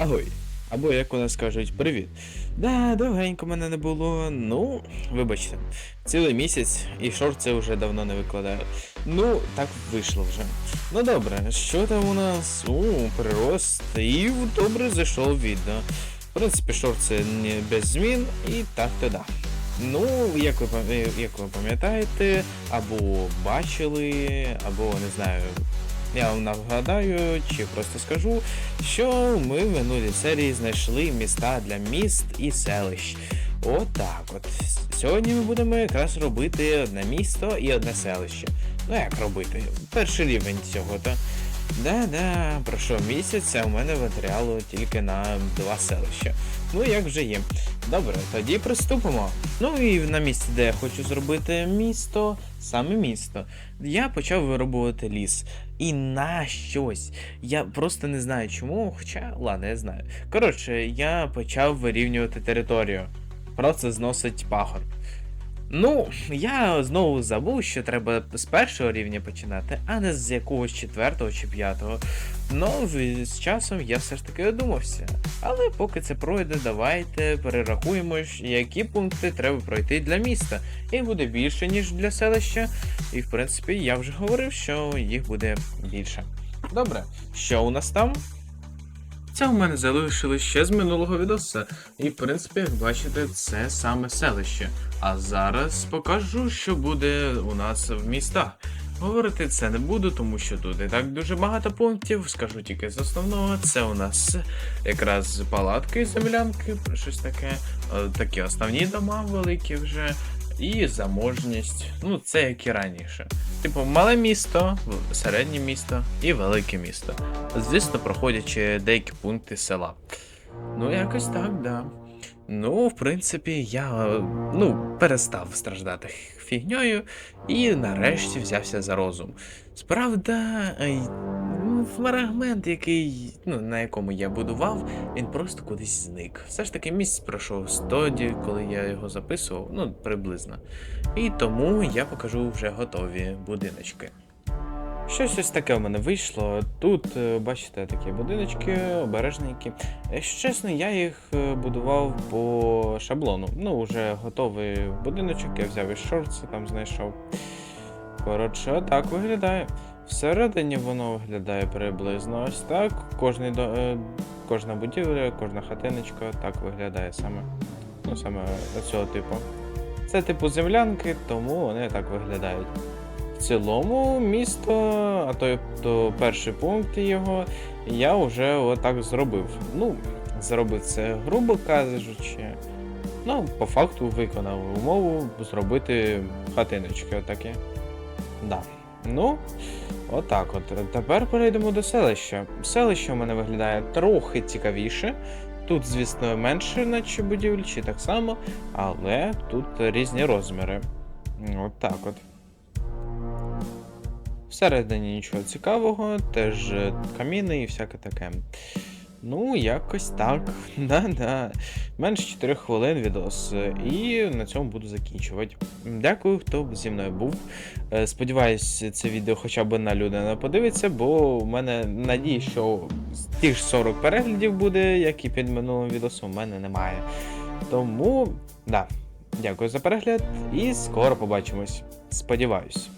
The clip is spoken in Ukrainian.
Агой. Або як у нас кажуть, привіт. Да, довгенько мене не було. Ну, вибачте, цілий місяць і шорти вже давно не викладаю. Ну, так вийшло вже. Ну добре, що там у нас? У, прирост. І добре зайшов відео. В принципі, шорт це не без змін, і так то да. Ну, як ви, як ви пам'ятаєте, або бачили, або не знаю, я вам нагадаю чи просто скажу, що ми в минулій серії знайшли міста для міст і селищ. Отак от. Сьогодні ми будемо якраз робити одне місто і одне селище. Ну як робити? Перший рівень цього Да-да, пройшов місяць, а у мене матеріалу тільки на два селища. Ну як вже є. Добре, тоді приступимо. Ну і на місці, де я хочу зробити місто, саме місто, я почав виробувати ліс. І на щось. Я просто не знаю чому, хоча, ладно, я знаю. Коротше, я почав вирівнювати територію. Просто зносить пагорб. Ну, я знову забув, що треба з першого рівня починати, а не з якогось четвертого чи п'ятого. Ну, з- часом я все ж таки одумався. Але поки це пройде, давайте перерахуємо, які пункти треба пройти для міста. Їх буде більше, ніж для селища. І в принципі, я вже говорив, що їх буде більше. Добре, що у нас там? Це у мене залишилось ще з минулого відоса. І в принципі, як бачите, це саме селище. А зараз покажу, що буде у нас в містах. Говорити це не буду, тому що тут і так дуже багато пунктів. Скажу тільки з основного. Це у нас якраз палатки, землянки, щось таке. Е, Такі основні дома великі вже. І заможність. Ну, це як і раніше. Типу, мале місто, середнє місто і велике місто. Звісно, проходячи деякі пункти села. Ну, якось так, да. Ну, в принципі, я ну, перестав страждати фігньою і нарешті взявся за розум. Справда, фрагмент, який, ну, на якому я будував, він просто кудись зник. Все ж таки місяць пройшов з тоді, коли я його записував, ну, приблизно. І тому я покажу вже готові будиночки. Щось ось таке в мене вийшло. Тут, е, бачите, такі будиночки, обережненькі. Якщо чесно, я їх е, будував по шаблону. Ну, вже готовий будиночок, я взяв із шорти, там знайшов. Коротше, отак виглядає. Всередині воно виглядає приблизно ось так. Кожний е, кожна будівля, кожна хатиночка так виглядає саме. Ну, саме цього типу. Це типу землянки, тому вони так виглядають. В цілому місто, а то, то перший пункт його, я вже отак зробив. Ну, зробив це грубо кажучи. Ну, по факту виконав умову зробити хатиночки отакі. Да. Ну, отак от. Тепер перейдемо до селища. Селище у мене виглядає трохи цікавіше. Тут, звісно, менше, наче будівлі, чи так само, але тут різні розміри. От так от. Всередині нічого цікавого, теж е, каміни і всяке таке. Ну, якось так. Да-да. Менше 4 хвилин відос. І на цьому буду закінчувати. Дякую, хто зі мною був. Е, Сподіваюсь, це відео хоча б одна людина подивиться, бо в мене надії, що ті ж 40 переглядів буде, як і під минулим відосом, у мене немає. Тому, да, дякую за перегляд і скоро побачимось. Сподіваюсь.